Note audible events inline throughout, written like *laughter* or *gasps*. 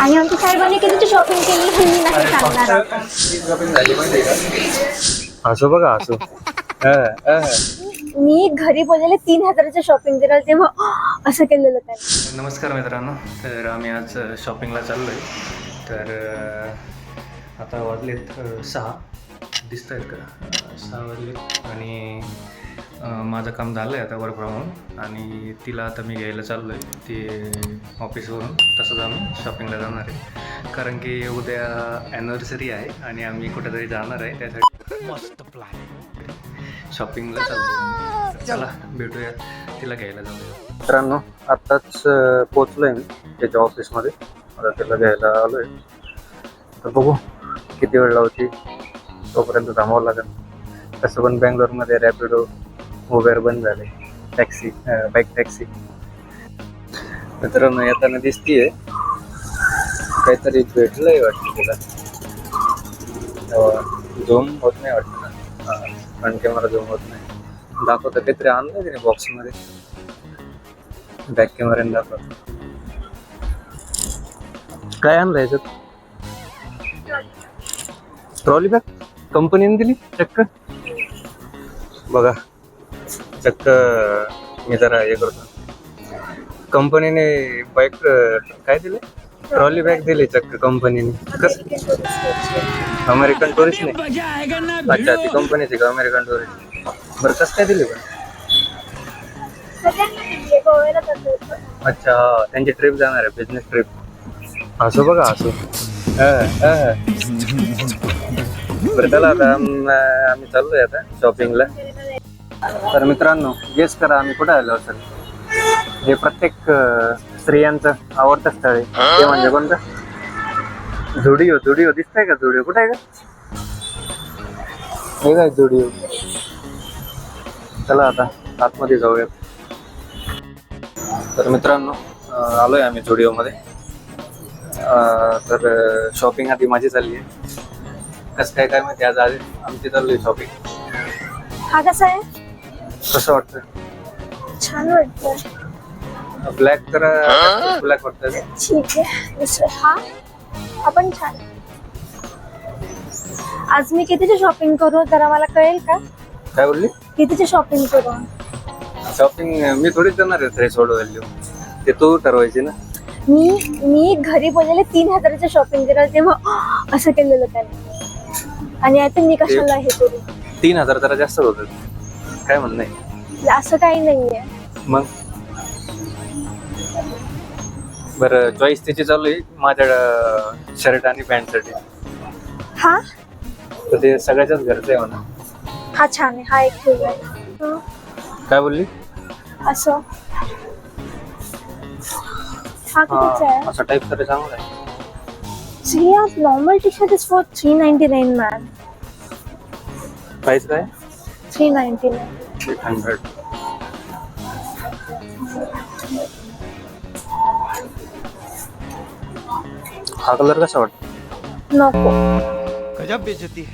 आणि आमच्या साहेबांनी किती शॉपिंग केली हे मी नाही सांगणार आता. असो बघा असो. *laughs* मी घरी बोललेले तीन हजाराचं शॉपिंग केलं तेव्हा *gasps* असं केलेलं त्यांनी. नमस्कार मित्रांनो तर आम्ही आज शॉपिंगला चाललो आहे तर अ, आता वाजलेत अ, सहा. दिसत आहेत का? अ, सहा वाजलेत आणि माझं काम झालं आहे आता वर्क फ्रॉम होम आणि तिला आता मी घ्यायला चाललो आहे ती ऑफिसवरून तसंच आम्ही शॉपिंगला जाणार आहे. कारण की उद्या ॲनिव्हर्सरी आहे आणि आम्ही कुठेतरी जाणार आहे त्यासाठी मस्त प्लॅन शॉपिंगला चाललो चला भेटूया तिला घ्यायला जाऊया. मित्रांनो आत्ताच पोचलोय मी त्याच्या ऑफिसमध्ये आता त्याला घ्यायला आलोय. तर बघू किती वेळ लावते तोपर्यंत थांबावं लागेल. तसं पण बँगलोरमध्ये रॅपिडो उबेर बंद झाले. टॅक्सी बाईक टॅक्सी मित्रांनो येताना दिसतीये. काहीतरी भेटलंय वाटतं तिला. झूम होत नाही वाटतं ना? फ्रंट कॅमेरा झूम होत नाही. दाखवतं काहीतरी आणलंय तिने बॉक्समध्ये बॅक कॅमेऱ्याने दाखवत. काय आणलं याच्यात? ट्रॉली बॅग कंपनीने दिली? चक्क. बघा. चक्क मी जरा हे करतो. कंपनीने बाईक काय दिले? ट्रॉली बॅग दिली चक्क कंपनीने. कस? अमेरिकन टुरिस्ट नाही अच्छा ती कंपनीची का अमेरिकन टुरिस्ट बरं कसं काय दिली पण. अच्छा त्यांची ट्रिप जाणार आहे बिझनेस ट्रिप असो बघा असो. बरं चला आता आम- आम्ही चाललोय आता शॉपिंगला तर मित्रांनो गेस करा आम्ही कुठे आलो असेल. हे प्रत्येक स्त्रियांचं आवडतं स्थळ आहे. ते म्हणजे कोणतं? झुडिओ झुडिओ. दिसतंय का झुडिओ? कुठे आहे का हे काय झुडिओ? चला आता आतमध्ये जाऊया तर मित्रांनो आलोय आम्ही झुडिओमध्ये. तर शॉपिंग आधी माझी चालली आहे. कसं काय काय माहिती आज आधी आमची चालली शॉपिंग हा कसा आहे? कसं वाटतं छान वाटतं ब्लॅक तर ब्लॅक वाटतं ठीक आहे दुसरं. हा? हा पण छान. आज मी कितीची शॉपिंग करू जरा मला कळेल का? काय बोलली? कितीची शॉपिंग करू? शॉपिंग मी थोडीच करणार आहे थ्रेशोल्ड व्हॅल्यू ते तू ठरवायची ना. मी मी घरी बोललेले तीन हजाराचं शॉपिंग केलं तेव्हा *gasps* असं केलेलं त्यांनी. आणि आता मी कशाला हे करू? तीन हजार जरा जास्त होतं काय म्हणणं आहे? असं काही नाहीये. मग? बरं चॉईस त्याची चालू आहे माझ्या शर्ट आणि पॅन्टसाठी हा? तर ते सगळ्याच्याच घरचं आहे म्हणा. हा छान आहे हा एक ठेवला आहे हं, काय बोलली? असं. हा कितीचा हा, आहे? असा टाईप तरी चांगला आहे. See, a normal t-shirt is for 399 man. Price काय? 399. Eight hundred. हा कलर कसा वाटतो? नको। गजब है।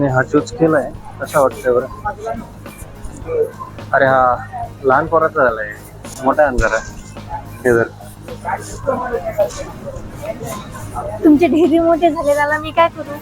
मी हा चूज केलाय कसा वाटतोय बरं? अरे हा लहान पोराचा झालाय. मोठा आहे ना जरा. हे जर. तुमचे ढेरी मोठे झाले त्याला मी काय करू?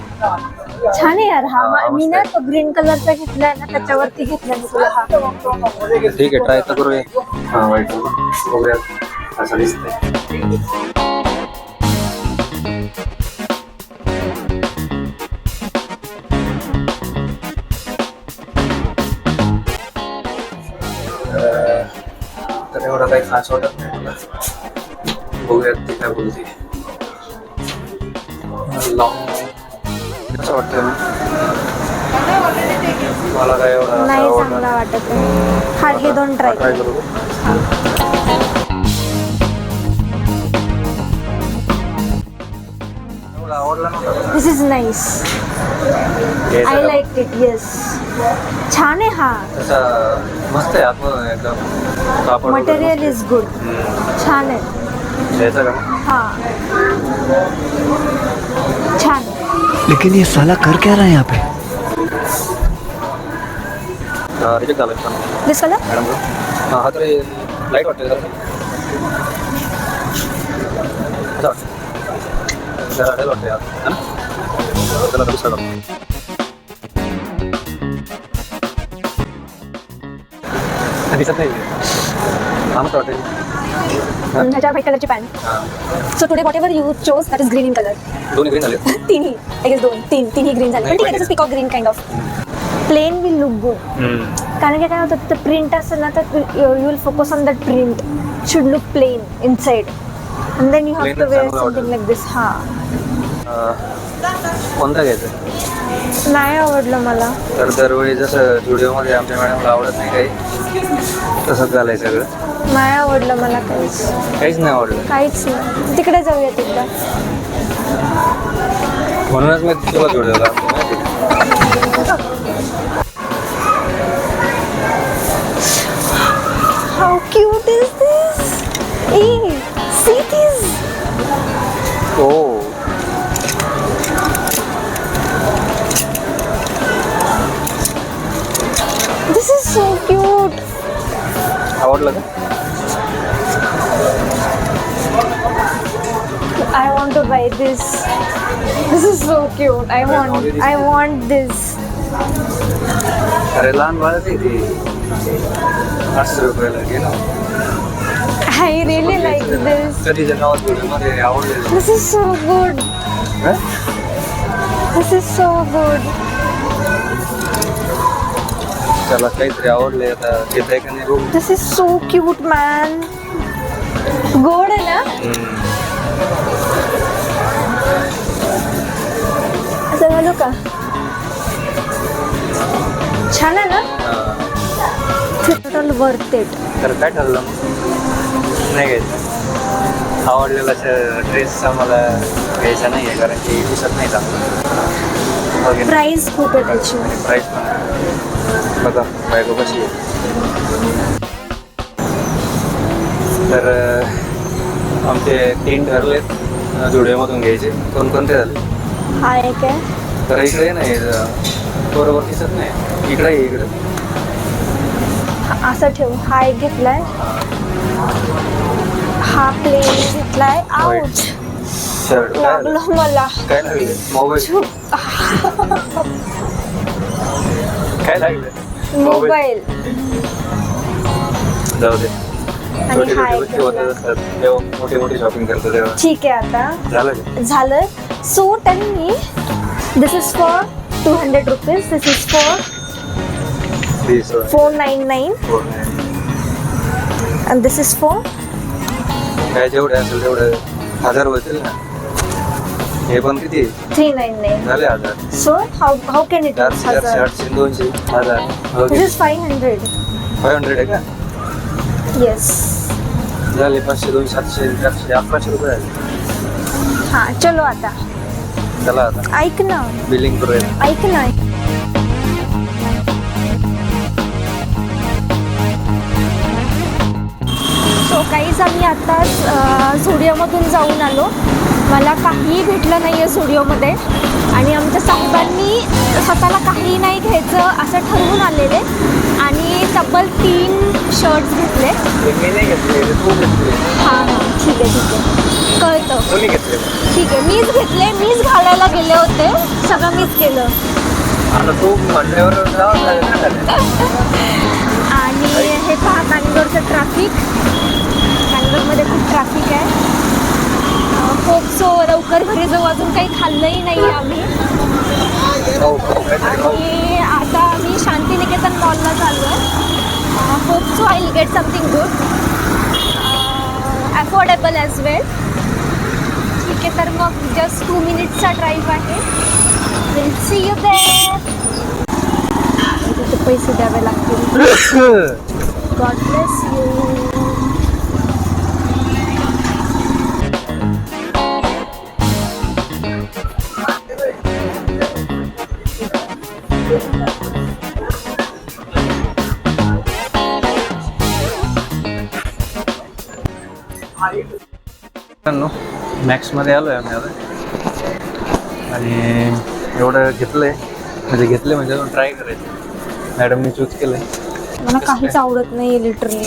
*laughs* छान आहे यार हा हा, मी ना. तो ग्रीन कलरचा घेतलाय ना त्याच्यावरती घेतला मी तुला. हा ठीक आहे ट्राय तर करूया. हा वाईट बघूया. असं दिसतंय. अं, तर एवढं काही खास वाटत नाही मला. बघूयात ती काय बोलते. लॉंग कसं वाटतं मला काय एवढं असं नाही चांगला वाटत आहे. हा हे दोन try this is nice I like it yes छान आहे हा. तसा मस्त आहे मटेरियल इज गुड. छान आहे. हा. छान. लेकिन ये साला कर क्या रहा है यहाँ पे? दिस वाला लाइट वाटते दिसत नाही आमचं हॉटेल ह्याच्या व्हाईट कलरची pant so today whatever you choose that is green in colour दोन्ही ग्रीन झाले. *laughs* तिन्ही. आय गेस दोन. तीन. तिन्ही ग्रीन झाले. पण ठीक आहे peacock green kind of plain will look good कारण की काय होतं ते प्रिंट असेल ना तर you will focus on that print should look plain inside and then you have to wear something. Like this हा. कोणता घ्यायचं? नाही आवडलं मला. तर दरवेळी जसं व्हिडिओमध्ये आमच्या मॅडमला आवडत नाही काही तसंच झालंय सगळं. नाही आवडलं मला काहीच. काहीच नाही आवडलं. काहीच नाही. तिकडे जाऊयात एकदा म्हणूनच मी तुला How cute is this? Hey, see this? हो This is so cute. आवडलं का? I want to buy this. This is so cute. I want I want this. I really like this. This is so good. This is so good. This is so cute, man. Good, na? Mm. असं घालू का? छान आहे ना? Total worth it तर काय ठरलं? नाही घ्यायचं. आवडलेला ड्रेस आम्हाला घ्यायचा नाही आहे कारण की दिसत नाही चांगलं. प्राइस खूप आहे त्याची. प्राईस पण बघा बायको कशी आहे. तर आमचे तीन ठरलेत जुडिओमधून घ्यायचे. कोणकोणते झाले? हा एक आहे. तर इकडे नाही बरोबर दिसत नाही. इकडे ये, इकडे. हा- असं ठेव. हा एक घेतलाय. हा प्लेन घेतलाय. आउट शर्ट काय झालं? लागलं मला. काय लागले? मोबाईल काय लागलं? मोबाईल जाऊ दे. आणि हा छोटी एक गोष्टी होतच असतात तेव्हा मोठी मोठी शॉपिंग करतो तेव्हा. ठीक आहे आता. झालं का? झालं. So tell me this is for two hundred rupees this is for four nine nine and this is for काय जेवढे असेल तेवढे हजार होतील ना. हे पण किती थ्री नाईन नाईन झाले हजार. So how how can it चारशे हजार? आठशे दोनशे हजार. This is five hundred five hundred आहे का? येस झाले पाचशे दोनशे सातशे चारशे अकराशे रुपये झाले. हां चलो आता. चला आता. ऐक ना. बिलिंग करूया. ऐक ना. सो काहीच आम्ही आत्ताच झुडिओमधून जाऊन आलो. मला काहीही भेटलं नाही आहे झुडिओमध्ये आणि आमच्या साहेबांनी स्वतःला काही नाही घ्यायचं असं ठरवून आलेले. आणि तब्बल तीन शर्ट्स घेतले. हे ठीक आहे ठीक आहे. कळतं. ठीक आहे मीच घेतले मीच घालायला गेले होते. सगळं मीच केलं. आणि हे पहा बँगलोरचं ट्रॅफिक बँगलोरमध्ये खूप ट्रॅफिक आहे. घरी जाऊ अजून काही खाल्लंही नाही आम्ही. आणि आता आम्ही शांतिनिकेतन मॉलला चाललो आहे hope so I get something good affordable as well ठीक आहे तर मग जस्ट टू मिनिट्सचा ड्राईव्ह आहे. विल सी यू तिथे पैसे द्यावे लागतील. गॉड ब्लेस यू मॅक्समध्ये आलो आहे आम्ही आता. आणि एवढं घेतलं आहे म्हणजे घेतलं म्हणजे ट्राय करायचं. मॅडमने चूज केलं आहे मला काहीच आवडत नाही लिटरली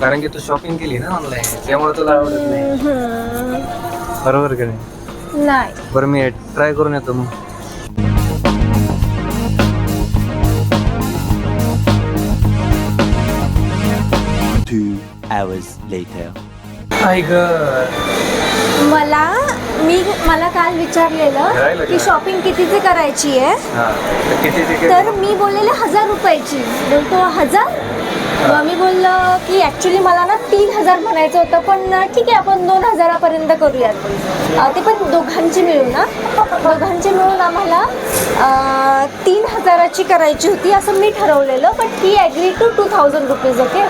कारण की तू शॉपिंग केली ना ऑनलाईन त्यामुळे तुला आवडत नाही. बरोबर की नाही? नाही. बरं मी ट्राय करून येतो मग. Two hours later. आई ग. मला मी मला काल विचारलेलं की? शॉपिंग कितीची करायची आहे? हा तर मी बोललेले हजार रुपयाची. बोलतो हजार? मग मी बोललो की ॲक्च्युली मला ना तीन हजार म्हणायचं होतं पण ठीक आहे आपण दोन हजारापर्यंत करूयात. ते पण दोघांची मिळून ना दोघांची मिळून आम्हाला तीन हजाराची करायची होती असं मी ठरवलेलं पण he agree to two thousand rupees okay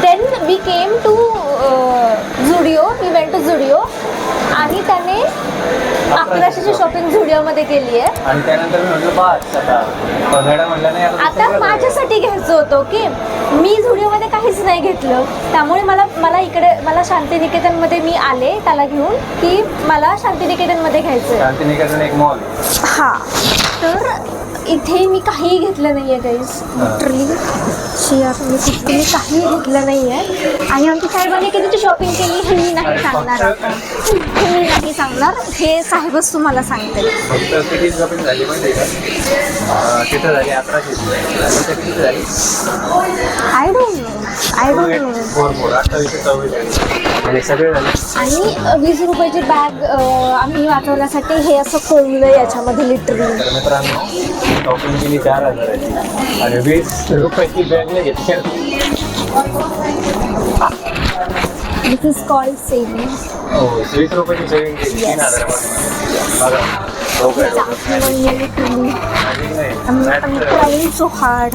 then we came to Zudio we went to Zudio आणि त्याने अकराशेची शॉपिंग झुडिओमध्ये केली आहे. आणि त्यानंतर मी म्हटलं पाच आता म्हटलं नाही आता माझ्यासाठी घ्यायचं होतं ओके? मी झुडिओमध्ये काहीच नाही घेतलं. त्यामुळे मला मला इकडे मला शांतिनिकेतनमध्ये मी आले त्याला घेऊन की मला शांतिनिकेतनमध्ये घ्यायचं आहे शांतिनिकेतन एक मॉल हां. तर इथे मी काहीही घेतलं नाही आहे गाईज लिटरली शियार मी तिथे मी काहीही घेतलं नाही आहे आणि आमच्या साहेबांनी कितीची शॉपिंग केली हे मी नाही सांगणार आता. हे मी नाही सांगणार. हे साहेबच तुम्हाला सांगते फक्त किती शॉपिंग झाली माहिती आहे का? अं, तिथं झाली अकराशे तिथं किती झाली? I don't know I don't आणि वीस रुपयाची बॅग आम्ही वाचवण्यासाठी हे असं कोरलं याच्यामध्ये लिटरली तर मित्रांनो शॉपिंग केली चार हजाराची आणि वीस रुपयाची बॅग नाही घेतली. दिस इज कॉल्ड सेविंग हो वीस रुपयाची सेविंग केली. तीन हजारामध्ये बघा I'm, I'm trying so hard.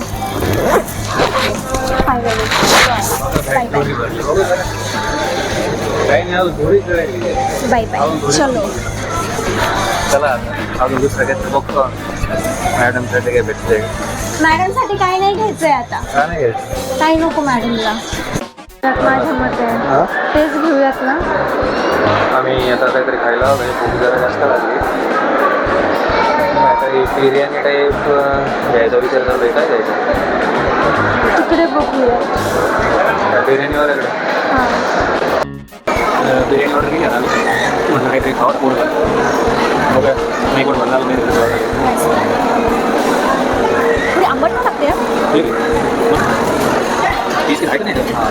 Bye bye. चलो अजून दुसरं काहीतरी बघतो. मॅडमसाठी काय भेटते मॅडमसाठी काही नाही घ्यायचंय आता. नाही घ्यायचं? काही नको मॅडमला. माझ्या मते तेच घेऊयात ना. आम्ही आता काहीतरी खायला म्हणजे भूक जरा जास्त लागली. आता बिर्याणी टाईप घ्यायचा विचार चालू आहे. काय घ्यायचं? तिकडे बघूया. बिर्याणीवाल्याकडे. हां बिर्याणी ऑर्डर केली ना म्हटलं काहीतरी खावा पोट बघा नाही पण म्हणणार नाही आंबट पण लागते हा. पीस आहे. नाही? हां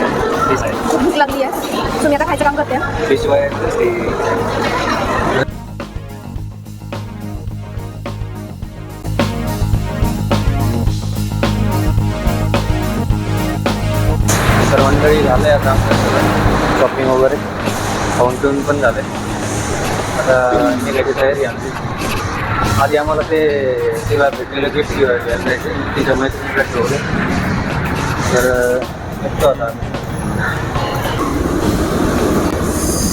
खूप भूक लागली आहे. तुम्ही आता खायचं काम करते हा? मंडळी झालं आहे आता सगळं शॉपिंग वगैरे. खाऊन पिऊन पण झालं. आता निघायची तयारी आहे आमची. आधी आम्हाला ते तिला भेटलेलं गिफ्ट घ्यायचं तिच्या मैत्रिणीकडे ठेवलं. तर निघतो आता.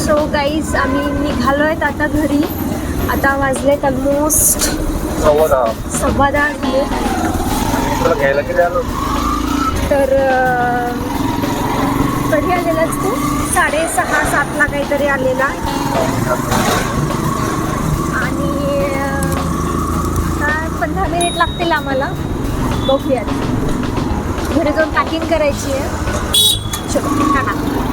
सो गाईज आम्ही निघालो आहेत आता घरी. आता वाजलेत ऑलमोस्ट सव्वा दहा. सव्वा दहा झाले. आणि तुला घ्यायला किती आलो? तर कधी आलेलाच तू? साडेसहा सातला काहीतरी आलेला आणि काय पंधरा मिनिट लागतील आम्हाला. बघूयात. घरी जाऊन पॅकिंग करायची आहे. चलो टाटा.